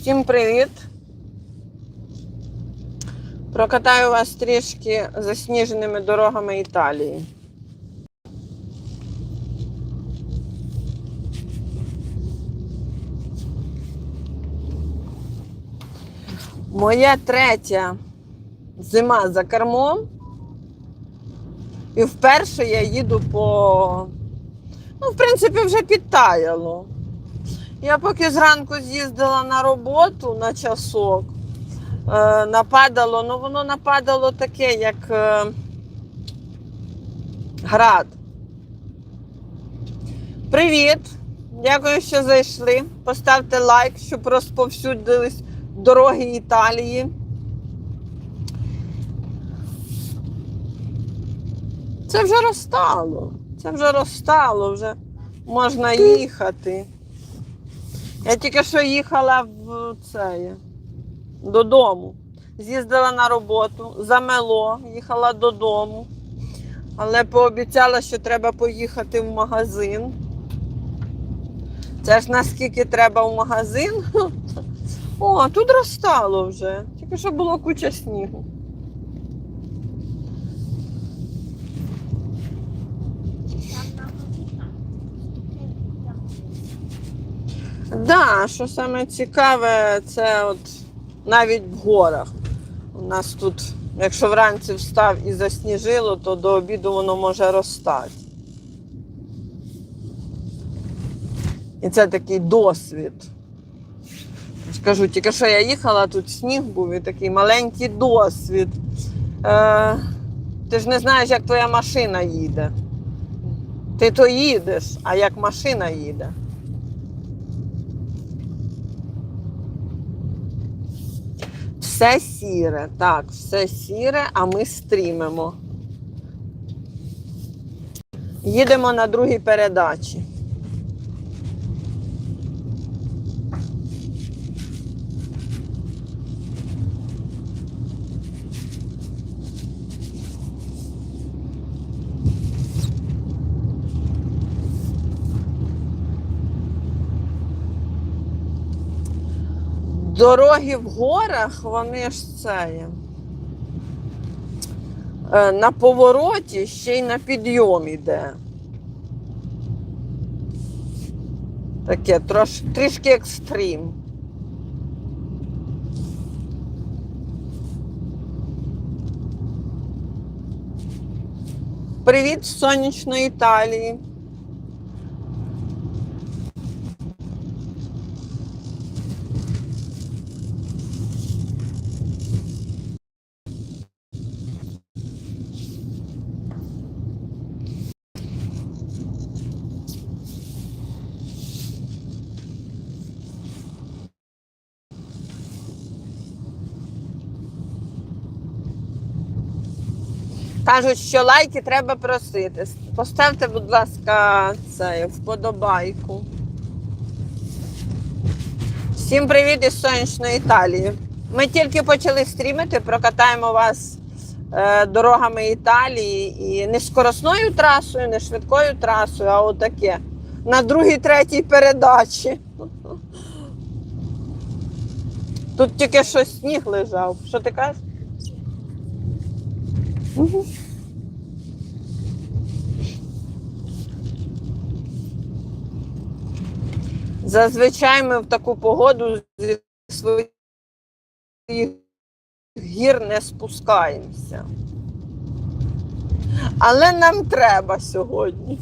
Всім привіт! Прокатаю вас трішки засніженими дорогами Італії. Моя третя зима за кермом. І вперше я їду по. Ну, в принципі, вже підтаяло. Я поки зранку з'їздила на роботу на часок, е, нападало, ну воно нападало таке, як е, град. Привіт! Дякую, що зайшли. Поставте лайк, щоб розповсюдились дороги Італії. Це вже розстало. Це вже розстало, вже можна їхати. Я тільки що їхала в це, додому. З'їздила на роботу, замело, їхала додому, але пообіцяла, що треба поїхати в магазин. Це ж наскільки треба в магазин. О, тут розстало вже. Тільки що було куча снігу. Да, що саме цікаве, це от навіть в горах. У нас тут, якщо вранці встав і засніжило, то до обіду воно може розстати. І це такий досвід. Скажу, тільки що я їхала, тут сніг був і такий маленький досвід. Е, ти ж не знаєш, як твоя машина їде. Ти то їдеш, а як машина їде. Все сіре, так, все сіре, а ми стрімимо. Їдемо на другій передачі. Дороги в горах, вони ж це. Е, На повороті ще й на підйом іде. Таке трош, трішки екстрім. Привіт з сонячної Італії. Кажуть, що лайки треба просити. Поставте, будь ласка, це вподобайку. Всім привіт із сонячної Італії. Ми тільки почали стрімити, прокатаємо вас е, дорогами Італії і не скоросною трасою, не швидкою трасою, а отаке. На другій, третій передачі. Тут тільки що сніг лежав. Що ти кажеш? Зазвичай ми в таку погоду зі своїх гір не спускаємося. Але нам треба сьогодні.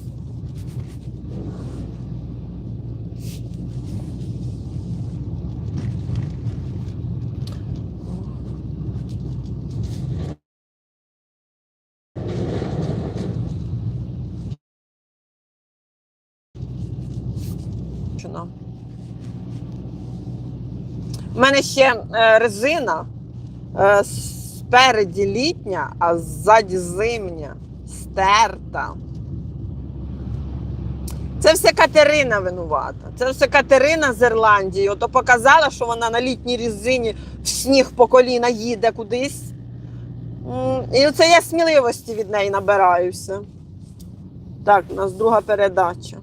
Чина. У мене ще е, резина е, спереді літня, а ззаді зимня, стерта. Це все Катерина винувата. Це все Катерина з Ірландії. Ото показала, що вона на літній резині в сніг по коліна їде кудись. І оце я сміливості від неї набираюся. Так, у нас друга передача.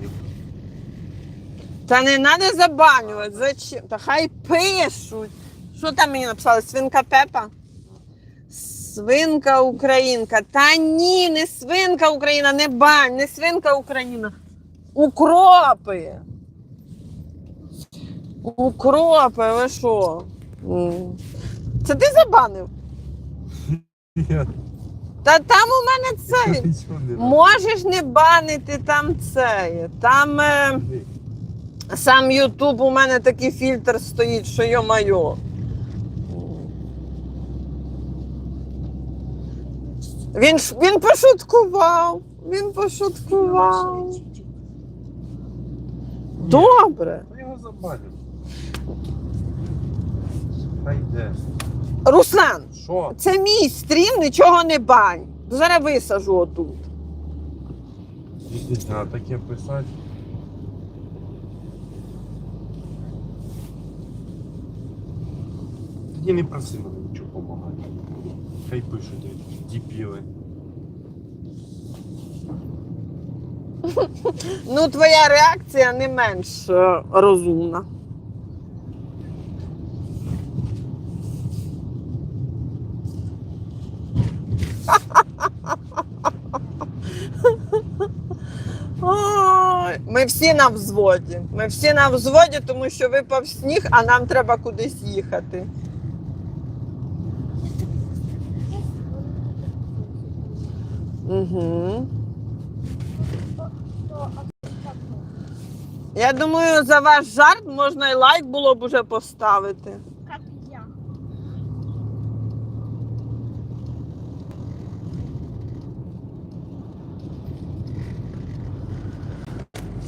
Забанив. Та не треба забанювати. Зачем? Та хай пишуть. Що там мені написали? Свинка Пепа? Свинка Українка. Та ні, не свинка Україна, не бань, не свинка Україна. Укропи. Укропи, ви що? Це ти забанив? Ні, Та там у мене це. Можеш не банити там це. Там е, сам Ютуб у мене такий фільтр стоїть, що йо-майо. Він, ж- він пошуткував. Він пошуткував. Добре. Його забанив. Руслан, Що? це мій стрім, нічого не бань. Зараз висажу отут. А таке писати. Тоді не проси мене нічого допомагати. Хай пишуть діпіли. Ну, твоя реакція не менш е, розумна. Ой, Ми всі на взводі. Ми всі на взводі, тому що випав сніг, а нам треба кудись їхати. Угу. Я думаю, за ваш жарт можна і лайк було б уже поставити.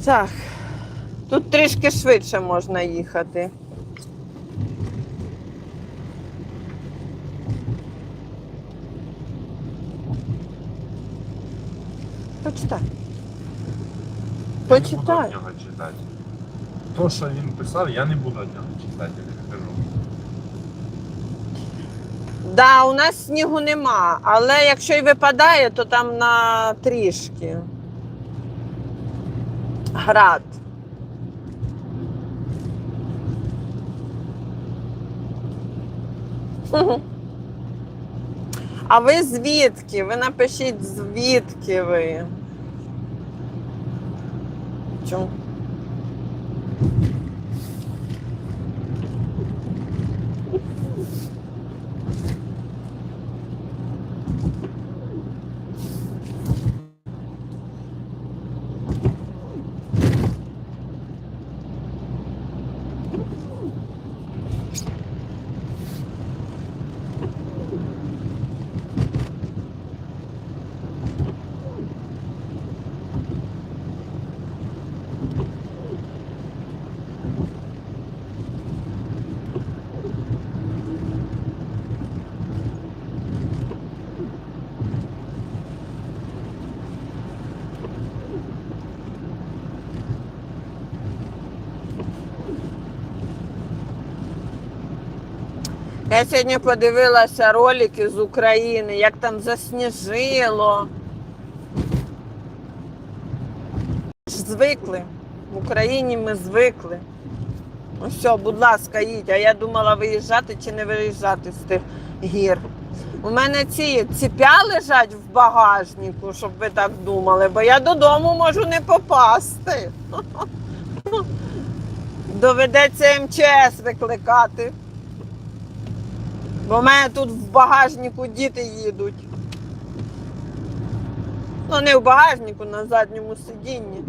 Так, тут трішки швидше можна їхати. Почитай. Я не буду від нього читати. То, що він писав, я не буду від нього читати, я не кажу. Да, у нас снігу нема, але якщо й випадає, то там на трішки. Град. А ви звідки? Ви напишіть, звідки ви. Чому? Я сьогодні подивилася ролики з України, як там засніжило. Звикли. В Україні ми звикли. Ну все, будь ласка, їдь. А я думала виїжджати чи не виїжджати з тих гір. У мене ці ціпя лежать в багажнику, щоб ви так думали, бо я додому можу не попасти. Доведеться МЧС викликати. Бо в мене тут в багажнику діти їдуть. Ну, не в багажнику, на задньому сидінні.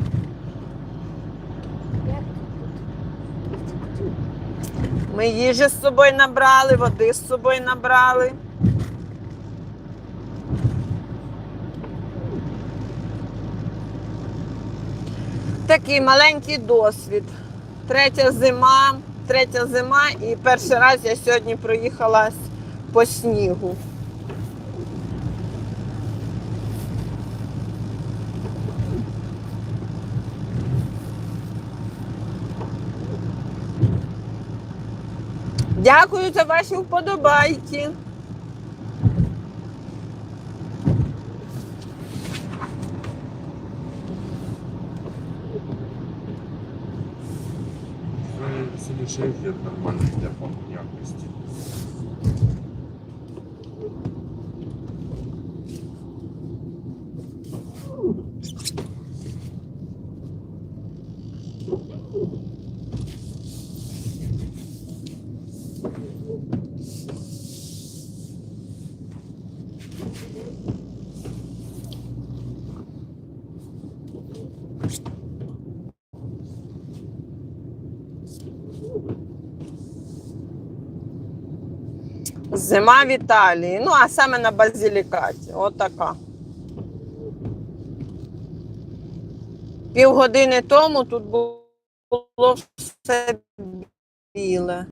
Ми їжі з собою набрали, води з собою набрали. Такий маленький досвід. Третя зима, третя зима, і перший раз я сьогодні проїхалась по снігу. Дякую за ваші вподобайки. Следующий эфир нормальный для фон. Зима в Італії. Ну, а саме на базилікаті. Отака. Півгодини тому тут було все біле.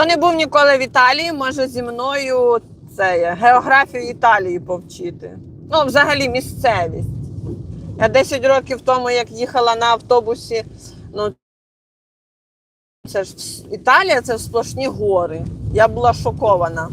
Хто не був ніколи в Італії, може зі мною це географію Італії повчити. Ну, взагалі, місцевість. Я 10 років тому, як їхала на автобусі, ну це ж Італія це сплошні гори. Я була шокована.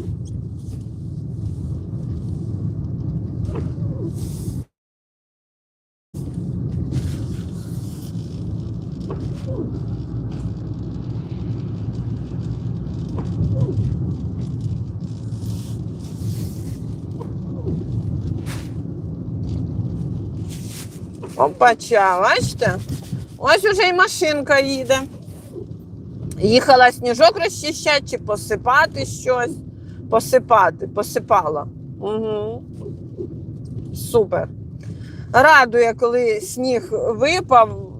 Опача, бачите? Ось уже і машинка їде. Їхала сніжок розчищати чи посипати щось. Посипати, посипала. Угу. Супер. Радує, коли сніг випав,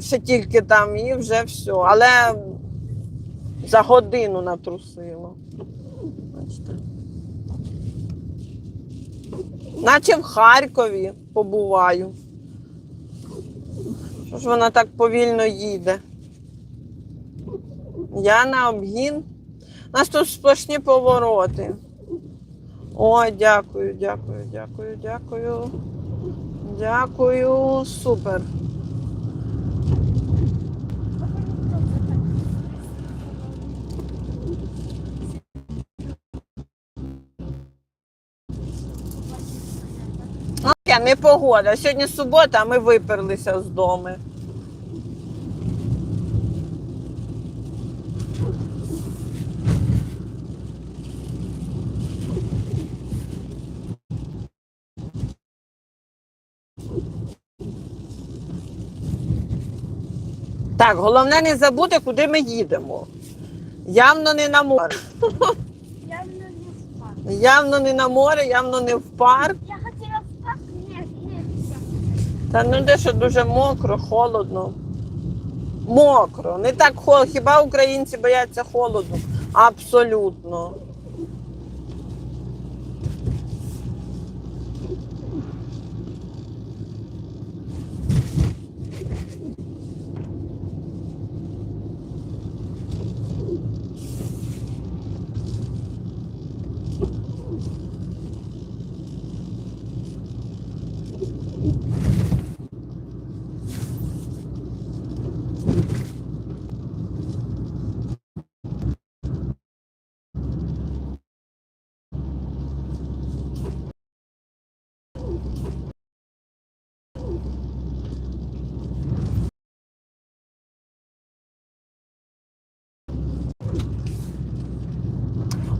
ще тільки там і вже все. Але за годину натрусило. Бачите. Наче в Харкові побуваю. Що ж вона так повільно їде? Я на обгін. У нас тут сплошні повороти. Ой, дякую, дякую, дякую, дякую. Дякую, супер. Ну, я погода. Сьогодні субота, а ми виперлися з дому. Так, головне не забути, куди ми їдемо. Явно не на море. Явно не в парк. Явно не на море, явно не в парк. Я хотела в парк, нет, нет. Та ну де що дуже мокро, холодно. Мокро. Не так холодно. Хіба українці бояться холоду? Абсолютно.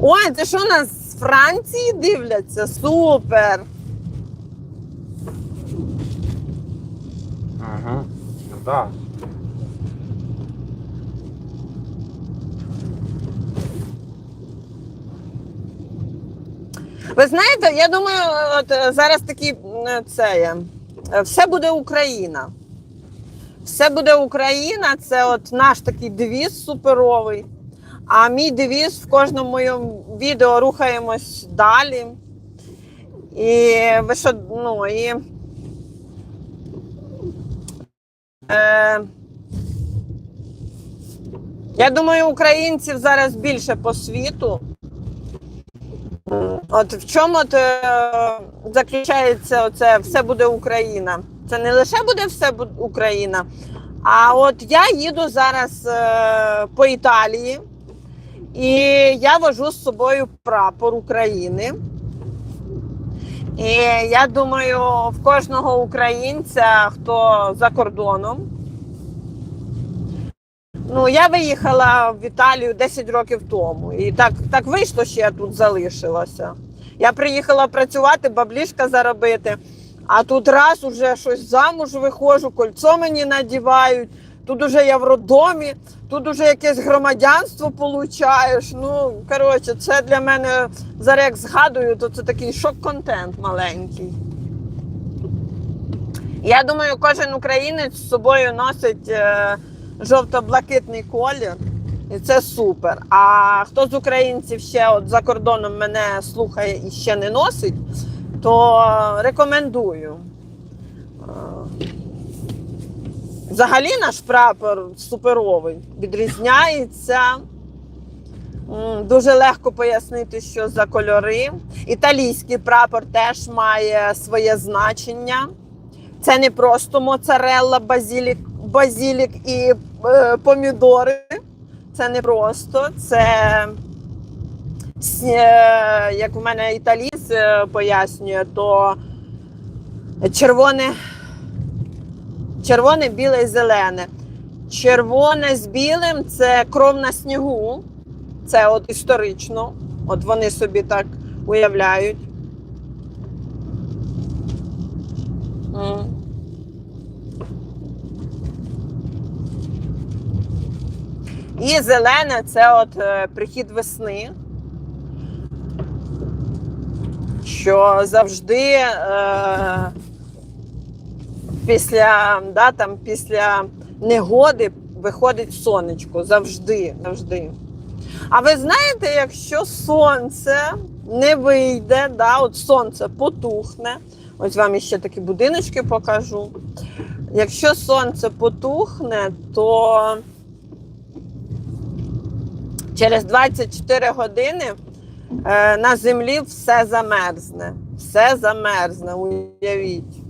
Ой, це що нас з Франції дивляться? Супер! Ага. Ну да. Ви знаєте, я думаю, от е, зараз такі це є, е, все буде Україна. Все буде Україна, це от наш такий девіз суперовий. А мій девіз в кожному моєму відео рухаємось далі. І ви що, ну і. Е, я думаю, українців зараз більше по світу. От в чому от, е, заключається оце все буде Україна. Це не лише буде все Україна, А от я їду зараз е, по Італії, і я вожу з собою прапор України. І я думаю, в кожного українця, хто за кордоном. Ну, я виїхала в Італію 10 років тому. І так, так вийшло, що я тут залишилася. Я приїхала працювати, баблішка заробити. А тут раз уже щось замуж виходжу, кольцо мені надівають. Тут уже я в роддомі, тут уже якесь громадянство получаєш. Ну, коротше, це для мене зараз як згадую, то це такий шок-контент маленький. Я думаю, кожен українець з собою носить е, жовто-блакитний колір. І це супер. А хто з українців ще от за кордоном мене слухає і ще не носить, то рекомендую. Взагалі наш прапор суперовий, відрізняється. Дуже легко пояснити, що за кольори. Італійський прапор теж має своє значення. Це не просто моцарелла, базілік, базілік і е, помідори. Це не просто, це е, як в мене італійсь е, пояснює, то червоне, червоне, біле і зелене. Червоне з білим це кров на снігу. Це от історично. От вони собі так уявляють. І зелене це от е, прихід весни. Що завжди е, після, да, там, після негоди виходить сонечко. Завжди, завжди. А ви знаєте, якщо сонце не вийде, да, от сонце потухне, ось вам ще такі будиночки покажу. Якщо сонце потухне, то через 24 години е, на землі все замерзне. Все замерзне, уявіть.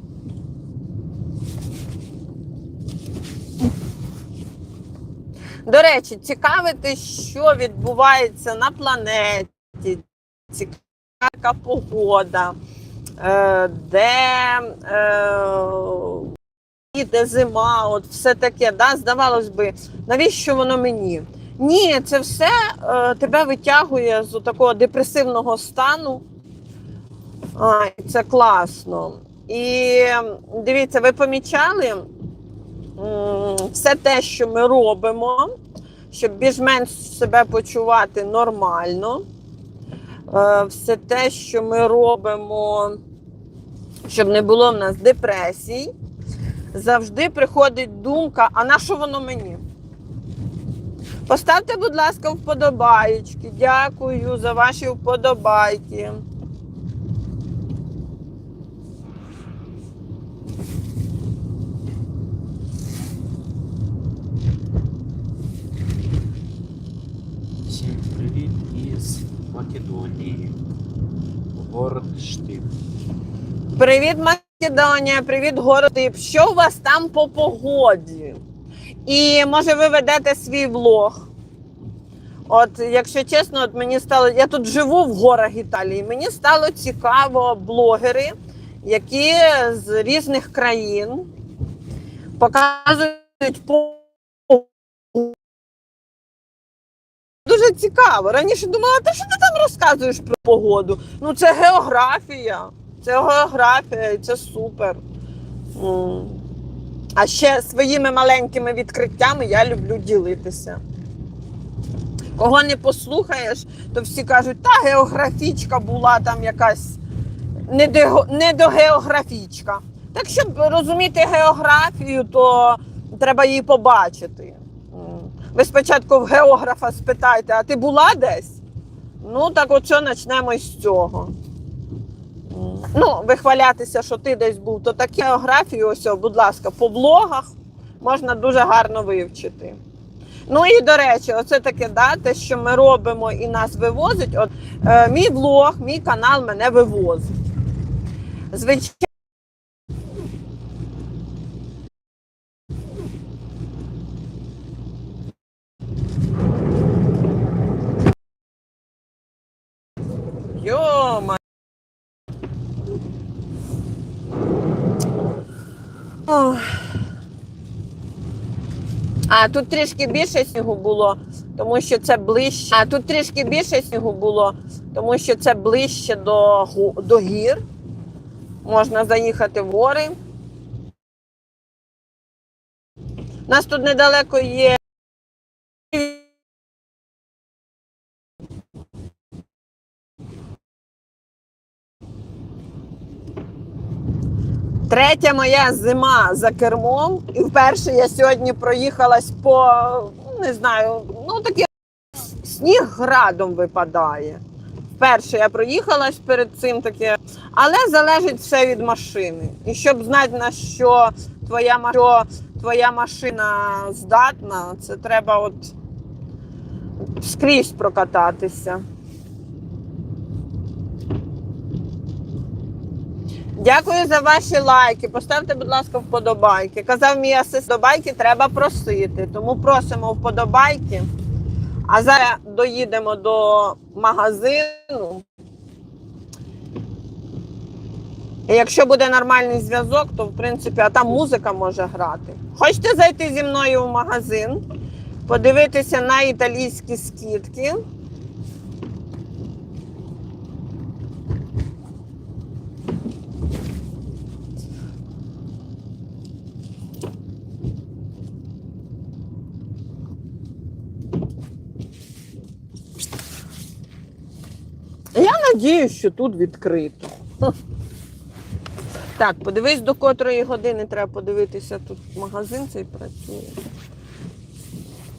До речі, цікавити, що відбувається на планеті, цікава погода, е, де е, іде зима, от все таке. Да? Здавалось би, навіщо воно мені? Ні, це все е, тебе витягує з такого депресивного стану. Ай, це класно. І дивіться, ви помічали все те, що ми робимо, щоб більш-менш себе почувати нормально. Е, Все те, що ми робимо, щоб не було в нас депресій, завжди приходить думка, а на що воно мені? Поставте, будь ласка, вподобаєчки. Дякую за ваші вподобайки. Всім привіт із Македонії. Город Штип. Привіт, Македонія, привіт, город. Що у вас там по погоді? І може ви ведете свій влог? От, якщо чесно, от мені стало. Я тут живу в горах Італії. Мені стало цікаво блогери, які з різних країн показують по. Дуже цікаво. Раніше думала, та що ти там розказуєш про погоду? Ну, це географія. Це географія, і це супер. А ще своїми маленькими відкриттями я люблю ділитися. Кого не послухаєш, то всі кажуть, та географічка була там якась недогеографічка. Так, щоб розуміти географію, то треба її побачити. Ви спочатку в географа спитайте, а ти була десь? Ну, так от що почнемо із цього. Ну, вихвалятися, що ти десь був, то таку географію, ось, будь ласка, по блогах можна дуже гарно вивчити. Ну і до речі, оце таке да, те, що ми робимо і нас вивозить. От е, мій блог, мій канал мене вивозить. Звичайно. А тут трішки більше снігу було, тому що це ближче. А тут трішки більше снігу було, тому що це ближче до, до гір. Можна заїхати в гори. У нас тут недалеко є. Третя моя зима за кермом. І вперше я сьогодні проїхалась по, не знаю, ну таке сніг градом випадає. Вперше я проїхалась перед цим таке, але залежить все від машини. І щоб знати, на що твоя, ма- що твоя машина здатна, це треба от скрізь прокататися. Дякую за ваші лайки. Поставте, будь ласка, вподобайки. Казав мій асист, вподобайки треба просити. Тому просимо вподобайки. А зараз доїдемо до магазину. І якщо буде нормальний зв'язок, то в принципі, а там музика може грати. Хочете зайти зі мною в магазин, подивитися на італійські скидки. Я надіюсь, що тут відкрито. Так, подивись, до котрої години треба подивитися, тут магазин цей працює.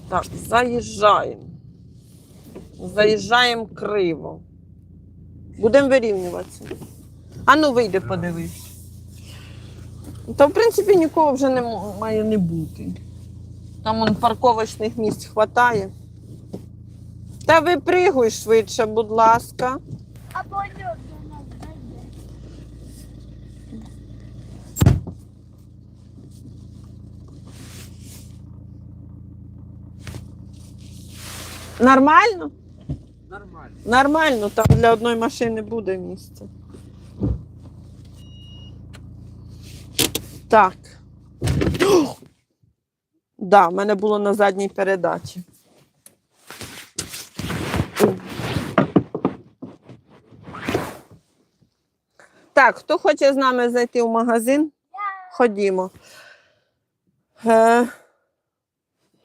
Так, заїжджаємо. Заїжджаємо криво. Будемо вирівнюватися. А ну вийди, подивись. Та в принципі нікого вже не має не бути. Там он парковочних місць хватає. Та випригуй швидше, будь ласка. А польот до нас зайде. Нормально? Нормально. Нормально, там для одної машини буде місце. Так. Да, в мене було на задній передачі. Так, хто хоче з нами зайти в магазин? Ходімо. Е,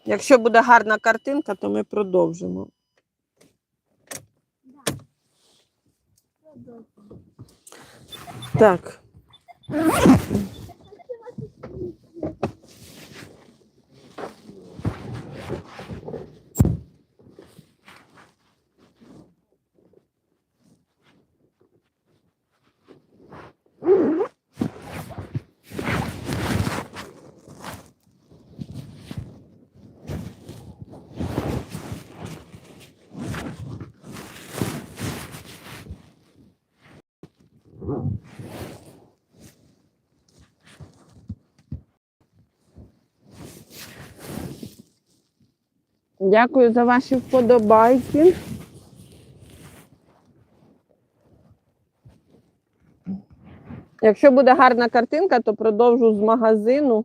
якщо буде гарна картинка, то ми продовжимо. Так. Дякую за ваші вподобайки. Якщо буде гарна картинка, то продовжу з магазину.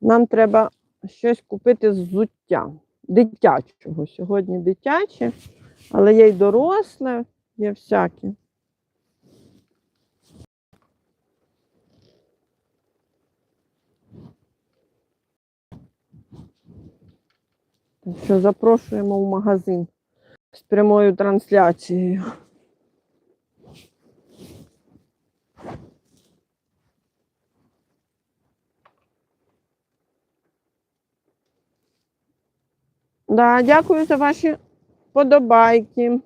Нам треба щось купити з взуття. Дитячого. Сьогодні дитяче, але є й доросле, є всяке. Що запрошуємо в магазин з прямою трансляцією. Да, дякую за ваші подобайки.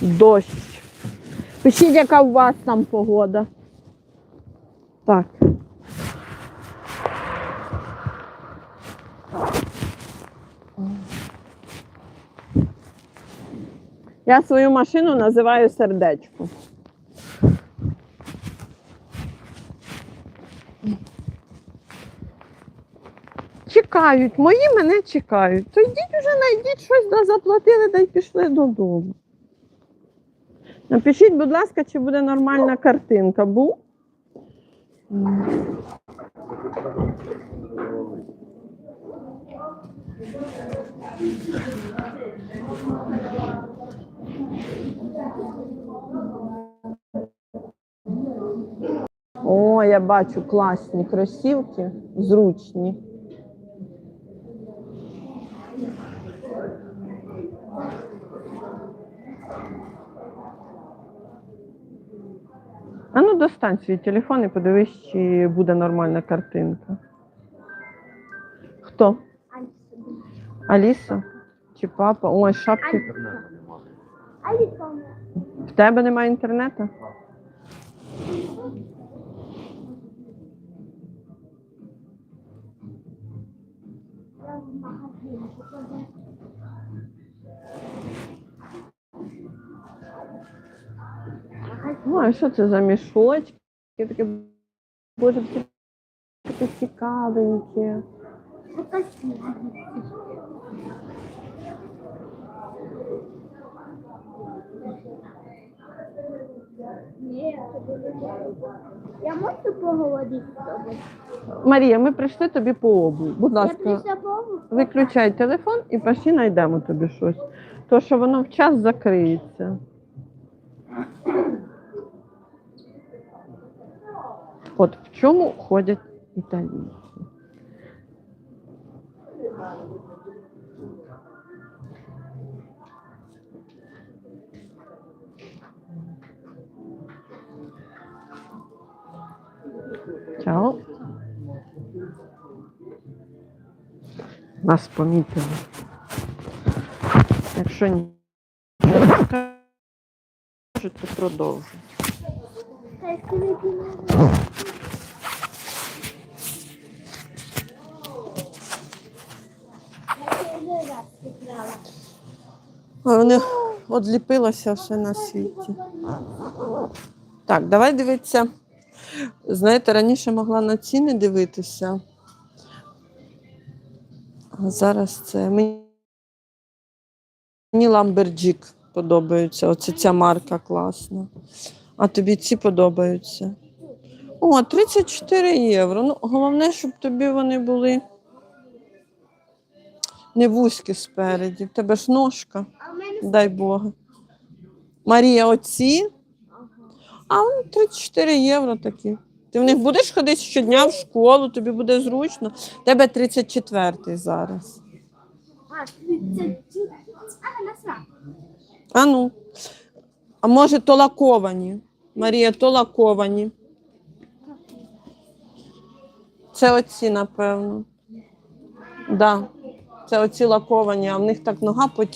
Дощ. Пишіть, яка у вас там погода. Так. Я свою машину називаю сердечко. Чекають, мої мене чекають. То йдіть уже знайдіть щось да заплатили та й пішли додому. Напишіть, будь ласка, чи буде нормальна картинка. Був? О, я бачу класні кросівки, зручні. А ну достань свій телефон і подивись, чи буде нормальна картинка. Хто? Аліса? Чи папа? Ой, шапки. Аліса. В тебе немає інтернету? Ну, а що це за мішочки? Таке, боже, всі такі цікавенькі. Ні, я можу поговорити з тобою? Марія, ми прийшли тобі по обувь. Будь ласка, виключай телефон і пошли знайдемо тобі щось. То, що воно в час закриється. От в чому ходять італійці? Чао. Нас помітили. Якщо ні, то зіграла. А Вони одліпилося все на світі. Так, давай дивитися. Знаєте, раніше могла на ціни дивитися. А зараз це мені Ламберджік подобається. Оце ця марка класна. А тобі ці подобаються. О, 34 євро. Ну, головне, щоб тобі вони були не вузькі спереді. В тебе ж ножка. Дай Бог. Марія, оці, а 34 євро такі. Ти в них будеш ходити щодня в школу, тобі буде зручно. Тебе 34-й зараз. А, А. Ну. А може, то лаковані. Марія, то лаковані. Це оці, напевно. Да. Це оці лаковані, а в них так нога потіє.